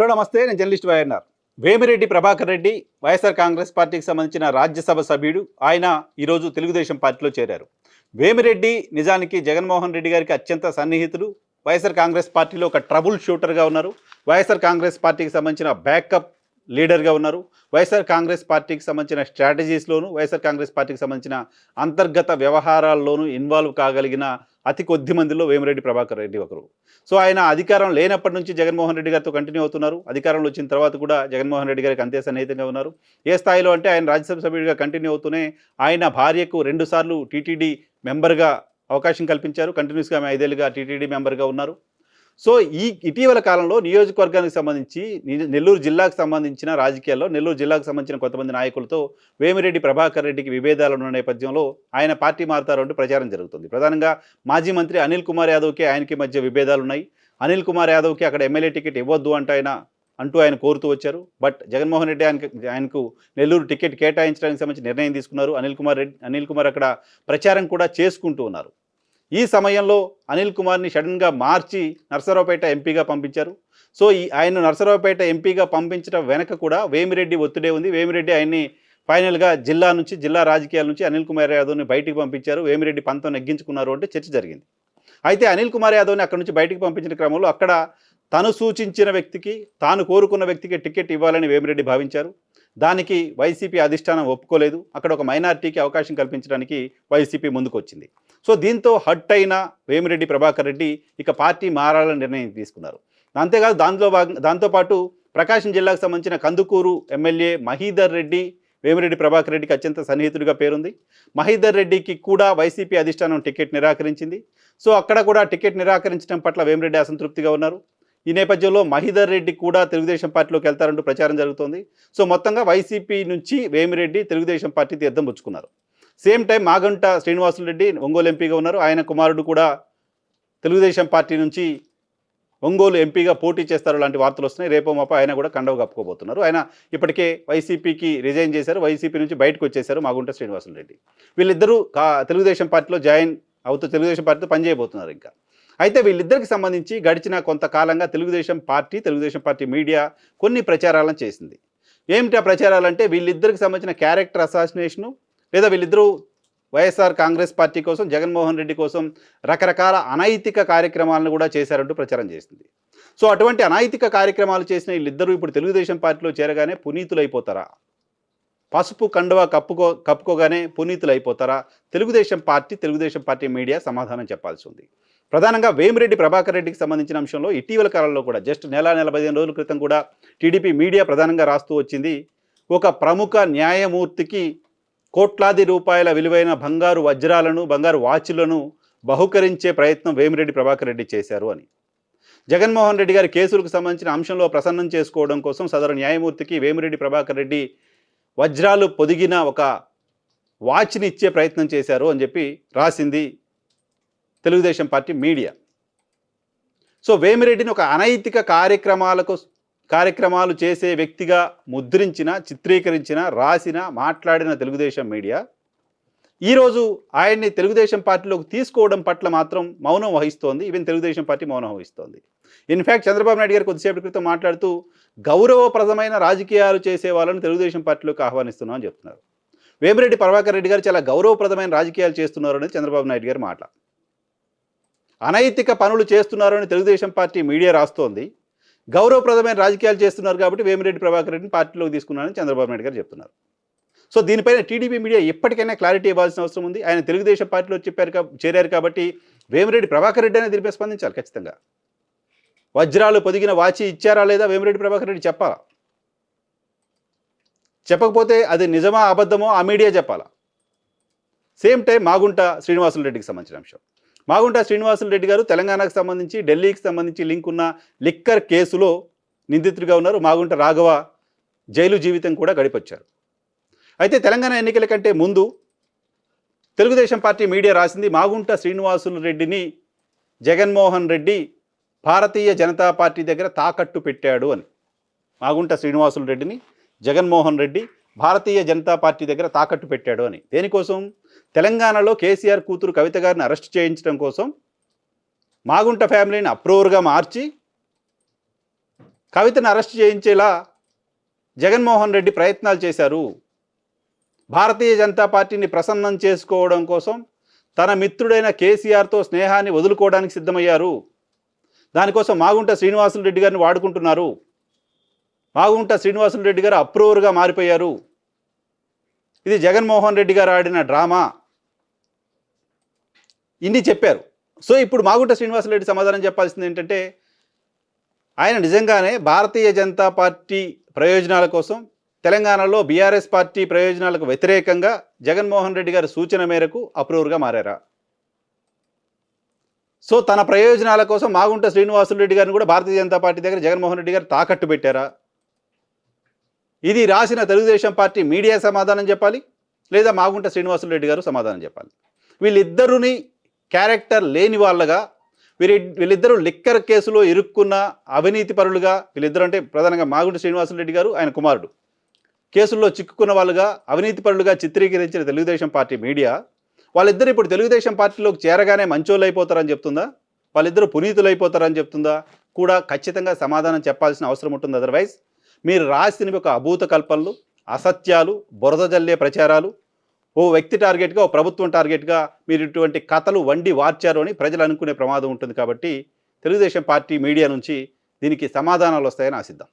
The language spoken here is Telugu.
హలో నమస్తే. నేను journalist YNR. Vemireddy Prabhakar Reddy YSR Congress పార్టీకి సంబంధించిన రాజ్యసభ సభ్యుడు. ఆయన ఈరోజు తెలుగుదేశం పార్టీలో చేరారు. వేమిరెడ్డి నిజానికి జగన్మోహన్ రెడ్డి గారికి అత్యంత సన్నిహితులు. వైఎస్ఆర్ కాంగ్రెస్ పార్టీలో ఒక ట్రబుల్ షూటర్గా ఉన్నారు. వైఎస్ఆర్ కాంగ్రెస్ పార్టీకి సంబంధించిన బ్యాకప్ లీడర్గా ఉన్నారు. వైఎస్ఆర్ కాంగ్రెస్ పార్టీకి సంబంధించిన స్ట్రాటజీస్లోను వైఎస్ఆర్ కాంగ్రెస్ పార్టీకి సంబంధించిన అంతర్గత వ్యవహారాల్లోనూ ఇన్వాల్వ్ కాగలిగిన అతి కొద్ది మందిలో వేమిరెడ్డి ప్రభాకర్ రెడ్డి ఒకరు. సో ఆయన అధికారం లేనప్పటి నుంచి జగన్మోహన్ రెడ్డి గారితో కంటిన్యూ అవుతున్నారు. అధికారంలో వచ్చిన తర్వాత కూడా జగన్మోహన్ రెడ్డి గారికి అంతే సన్నిహితంగా ఉన్నారు. ఏ స్థాయిలో అంటే ఆయన రాజ్యసభ సభ్యుడిగా కంటిన్యూ అవుతూనే ఆయన భార్యకు రెండుసార్లు టీటీడీ మెంబర్గా అవకాశం కల్పించారు. కంటిన్యూస్గా ఆమె ఐదేళ్ళుగా టీటీడీ మెంబర్గా ఉన్నారు. సో ఈ ఇటీవల కాలంలో నియోజకవర్గానికి సంబంధించి నెల్లూరు జిల్లాకు సంబంధించిన రాజకీయాల్లో నెల్లూరు జిల్లాకు సంబంధించిన కొంతమంది నాయకులతో వేమిరెడ్డి ప్రభాకర్ రెడ్డికి విభేదాలు ఉన్న నేపథ్యంలో ఆయన పార్టీ మారుతారు అంటూ ప్రచారం జరుగుతుంది. ప్రధానంగా మాజీ మంత్రి అనిల్ కుమార్ యాదవ్కి ఆయనకి మధ్య విభేదాలు ఉన్నాయి. అనిల్ కుమార్ యాదవ్కి అక్కడ ఎమ్మెల్యే టికెట్ ఇవ్వద్దు అంటూ ఆయన అంటూ ఆయన కోరుతూ వచ్చారు. బట్ జగన్మోహన్ రెడ్డి ఆయనకు ఆయనకు నెల్లూరు టికెట్ కేటాయించడానికి సంబంధించి నిర్ణయం తీసుకున్నారు. అనిల్ కుమార్ రెడ్డి అనిల్ కుమార్ అక్కడ ప్రచారం కూడా చేసుకుంటూ ఉన్నారు. ఈ సమయంలో అనిల్ కుమార్ని సడన్గా మార్చి నర్సరావుపేట ఎంపీగా పంపించారు. సో ఈ ఆయన నర్సరావుపేట ఎంపీగా పంపించడం వెనక కూడా వేమిరెడ్డి ఒత్తిడే ఉంది. వేమిరెడ్డి ఆయన్ని ఫైనల్గా జిల్లా నుంచి జిల్లా రాజకీయాల నుంచి అనిల్ కుమార్ యాదవ్ని బయటికి పంపించారు. వేమిరెడ్డి పంతం నెగ్గించుకున్నారు అంటే చర్చ జరిగింది. అయితే అనిల్ కుమార్ యాదవ్ని అక్కడి నుంచి బయటికి పంపించిన క్రమంలో అక్కడ తను సూచించిన వ్యక్తికి తాను కోరుకున్న వ్యక్తికి టికెట్ ఇవ్వాలని వేమిరెడ్డి భావించారు. దానికి వైసీపీ అధిష్టానం ఒప్పుకోలేదు. అక్కడ ఒక మైనారిటీకి అవకాశం కల్పించడానికి వైసీపీ ముందుకు వచ్చింది సో దీంతో హట్ అయిన వేమిరెడ్డి ప్రభాకర్ రెడ్డి ఇక పార్టీ మారాలని నిర్ణయం తీసుకున్నారు. అంతేకాదు దాంట్లో భాగం దాంతోపాటు ప్రకాశం జిల్లాకు సంబంధించిన కందుకూరు ఎమ్మెల్యే మహీదర్ రెడ్డి వేమిరెడ్డి ప్రభాకర్ రెడ్డికి అత్యంత సన్నిహితుడిగా పేరుంది. మహీదర్ రెడ్డికి కూడా వైసీపీ అధిష్టానం టికెట్ నిరాకరించింది. సో అక్కడ కూడా టికెట్ నిరాకరించడం పట్ల వేమిరెడ్డి అసంతృప్తిగా ఉన్నారు. ఈ నేపథ్యంలో మహీదర్ రెడ్డి కూడా తెలుగుదేశం పార్టీలోకి వెళ్తారంటూ ప్రచారం జరుగుతోంది. సో మొత్తంగా వైసీపీ నుంచి వేమిరెడ్డి తెలుగుదేశం పార్టీ తీర్థం పుచ్చుకున్నారు. సేమ్ టైం మాగంట శ్రీనివాసులు రెడ్డి ఒంగోలు ఎంపీగా ఉన్నారు. ఆయన కుమారుడు కూడా తెలుగుదేశం పార్టీ నుంచి ఒంగోలు ఎంపీగా పోటీ చేస్తారు లాంటి వార్తలు వస్తున్నాయి. రేపో మాప ఆయన కూడా కండవ కప్పుకోబోతున్నారు. ఆయన ఇప్పటికే వైసీపీకి రిజైన్ చేశారు. వైసీపీ నుంచి బయటకు వచ్చేశారు మాగుంట శ్రీనివాసులు రెడ్డి. వీళ్ళిద్దరూ కా తెలుగుదేశం పార్టీలో జాయిన్ అవుతూ తెలుగుదేశం పార్టీతో పనిచేయబోతున్నారు ఇంకా. అయితే వీళ్ళిద్దరికి సంబంధించి గడిచిన కొంతకాలంగా Telugu Desam party Telugu Desam party media కొన్ని ప్రచారాలను చేసింది. ఏమిటి ఆ ప్రచారాలంటే వీళ్ళిద్దరికి సంబంధించిన క్యారెక్టర్ అసాసినేషను లేదా వీళ్ళిద్దరూ వైఎస్ఆర్ కాంగ్రెస్ పార్టీ కోసం జగన్మోహన్ రెడ్డి కోసం రకరకాల అనైతిక కార్యక్రమాలను కూడా చేశారంటూ ప్రచారం చేసింది. సో అటువంటి అనైతిక కార్యక్రమాలు చేసిన వీళ్ళిద్దరూ ఇప్పుడు తెలుగుదేశం పార్టీలో చేరగానే పునీతులు అయిపోతారా పసుపు కండువా కప్పుకో కప్పుకోగానే పునీతులు అయిపోతారా Telugu Desam party Telugu Desam party media సమాధానం చెప్పాల్సి ఉంది. ప్రధానంగా వేమిరెడ్డి ప్రభాకర్ రెడ్డికి సంబంధించిన అంశంలో ఇటీవల కాలంలో కూడా జస్ట్ నెల నెల పదిహేను రోజుల క్రితం కూడా టీడీపీ మీడియా ప్రధానంగా రాస్తూ వచ్చింది. ఒక ప్రముఖ న్యాయమూర్తికి కోట్లాది రూపాయల విలువైన బంగారు వజ్రాలను బంగారు వాచ్లను బహుకరించే ప్రయత్నం వేమిరెడ్డి ప్రభాకర్ రెడ్డి చేశారు అని. జగన్మోహన్ రెడ్డి గారి కేసులకు సంబంధించిన అంశంలో ప్రసన్నం చేసుకోవడం కోసం సదరు న్యాయమూర్తికి వేమిరెడ్డి ప్రభాకర్ రెడ్డి వజ్రాలు పొదిగిన ఒక వాచ్ని ఇచ్చే ప్రయత్నం చేశారు అని చెప్పి రాసింది తెలుగుదేశం పార్టీ మీడియా. సో వేమిరెడ్డిని ఒక అనైతిక కార్యక్రమాలకు కార్యక్రమాలు చేసే వ్యక్తిగా ముద్రించిన చిత్రీకరించిన రాసిన మాట్లాడిన తెలుగుదేశం మీడియా. ఈరోజు ఆయన్ని తెలుగుదేశం పార్టీలోకి తీసుకోవడం పట్ల మాత్రం మౌనం వహిస్తోంది. ఈవెన్ తెలుగుదేశం పార్టీ మౌనం వహిస్తోంది. ఇన్ఫ్యాక్ట్ చంద్రబాబు నాయుడు గారు కొద్దిసేపటి క్రితం మాట్లాడుతూ గౌరవప్రదమైన రాజకీయాలు చేసే వాళ్ళని తెలుగుదేశం పార్టీలోకి ఆహ్వానిస్తున్నామని చెప్తున్నారు. వేమిరెడ్డి ప్రభాకర్ రెడ్డి గారు చాలా గౌరవప్రదమైన రాజకీయాలు చేస్తున్నారు అనేది చంద్రబాబు నాయుడు గారి మాట అనైతిక పనులు చేస్తున్నారని తెలుగుదేశం పార్టీ మీడియా రాస్తోంది. గౌరవప్రదమైన రాజకీయాలు చేస్తున్నారు కాబట్టి వేమిరెడ్డి ప్రభాకర్ రెడ్డిని పార్టీలోకి తీసుకున్నారని చంద్రబాబు నాయుడు గారు చెప్తున్నారు. సో దీనిపైన టీడీపీ మీడియా ఎప్పటికైనా క్లారిటీ ఇవ్వాల్సిన అవసరం ఉంది. ఆయన తెలుగుదేశం పార్టీలో చెప్పారు చేరారు కాబట్టి వేమిరెడ్డి ప్రభాకర్ రెడ్డి అనేది దీనిపై స్పందించాలి ఖచ్చితంగా. వజ్రాలు పొదిగిన వాచి ఇచ్చారా లేదా వేమిరెడ్డి ప్రభాకర్ రెడ్డి చెప్పాలా? చెప్పకపోతే అది నిజమా అబద్ధమో ఆ మీడియా చెప్పాలా? సేమ్ టైం మాగుంట శ్రీనివాసులు రెడ్డికి సంబంధించిన అంశం. మాగుంట శ్రీనివాసులు రెడ్డి గారు తెలంగాణకు సంబంధించి ఢిల్లీకి సంబంధించి లింక్ ఉన్న లిక్కర్ కేసులో నిందితుడిగా ఉన్నారు. మాగుంట రాఘవ జైలు జీవితం కూడా గడిపొచ్చారు. అయితే తెలంగాణ ఎన్నికల కంటే ముందు తెలుగుదేశం పార్టీ మీడియా రాసింది మాగుంట శ్రీనివాసులు రెడ్డిని జగన్మోహన్ రెడ్డి భారతీయ జనతా పార్టీ దగ్గర తాకట్టు పెట్టాడు అని. మాగుంట శ్రీనివాసులు రెడ్డిని జగన్మోహన్ రెడ్డి భారతీయ జనతా పార్టీ దగ్గర తాకట్టు పెట్టాడు అని. దేనికోసం? తెలంగాణలో కేసీఆర్ కూతురు కవిత గారిని అరెస్ట్ చేయించడం కోసం మాగుంట ఫ్యామిలీని అప్రూవర్గా మార్చి కవితను అరెస్ట్ చేయించేలా జగన్మోహన్ రెడ్డి ప్రయత్నాలు చేశారు. భారతీయ జనతా పార్టీని ప్రసన్నం చేసుకోవడం కోసం తన మిత్రుడైన కేసీఆర్తో స్నేహాన్ని వదులుకోవడానికి సిద్ధమయ్యారు. దానికోసం మాగుంట శ్రీనివాసులు రెడ్డి గారిని వాడుకుంటున్నారు. మాగుంట శ్రీనివాసులు రెడ్డి గారు అప్రూవర్గా మారిపోయారు. ఇది జగన్మోహన్ రెడ్డి గారు ఆడిన డ్రామా. ఇన్ని చెప్పారు. సో ఇప్పుడు మాగుంట శ్రీనివాసరెడ్డి సమాధానం చెప్పాల్సింది ఏంటంటే ఆయన నిజంగానే భారతీయ జనతా పార్టీ ప్రయోజనాల కోసం తెలంగాణలో బీఆర్ఎస్ పార్టీ ప్రయోజనాలకు వ్యతిరేకంగా జగన్మోహన్ రెడ్డి గారి సూచన మేరకు అప్రూవర్గా మారారా? సో తన ప్రయోజనాల కోసం మాగుంట శ్రీనివాసులు రెడ్డి గారిని కూడా భారతీయ జనతా పార్టీ దగ్గర జగన్మోహన్ రెడ్డి గారు తాకట్టు పెట్టారా? ఇది రాసిన తెలుగుదేశం పార్టీ మీడియా సమాధానం చెప్పాలి లేదా మాగుంట శ్రీనివాసులు రెడ్డి గారు సమాధానం చెప్పాలి. వీళ్ళిద్దరుని క్యారెక్టర్ లేని వాళ్ళగా వీరి వీళ్ళిద్దరూ లిక్కర్ కేసులో ఇరుక్కున్న అవినీతి పరులుగా వీళ్ళిద్దరు అంటే ప్రధానంగా మాగుంట శ్రీనివాసులు రెడ్డి గారు ఆయన కుమారుడు. కేసుల్లో చిక్కుకున్న వాళ్ళుగా అవినీతి పరులుగా చిత్రీకరించిన తెలుగుదేశం పార్టీ మీడియా వాళ్ళిద్దరు ఇప్పుడు తెలుగుదేశం పార్టీలోకి చేరగానే మంచోళ్ళు అయిపోతారని చెప్తుందా? వాళ్ళిద్దరూ పునీతులు అయిపోతారని చెప్తుందా? కూడా ఖచ్చితంగా సమాధానం చెప్పాల్సిన అవసరం ఉంటుంది. అదర్వైజ్ మీరు రాసినవి ఒక అభూత కల్పనలు అసత్యాలు బురద జల్లే ప్రచారాలు. ఓ వ్యక్తి టార్గెట్గా ఓ ప్రభుత్వం టార్గెట్గా మీరు ఇటువంటి కథలు వండి వార్చారు అని ప్రజలు అనుకునే ప్రమాదం ఉంటుంది కాబట్టి తెలుగుదేశం పార్టీ మీడియా నుంచి దీనికి సమాధానాలు వస్తాయని ఆశిద్దాం.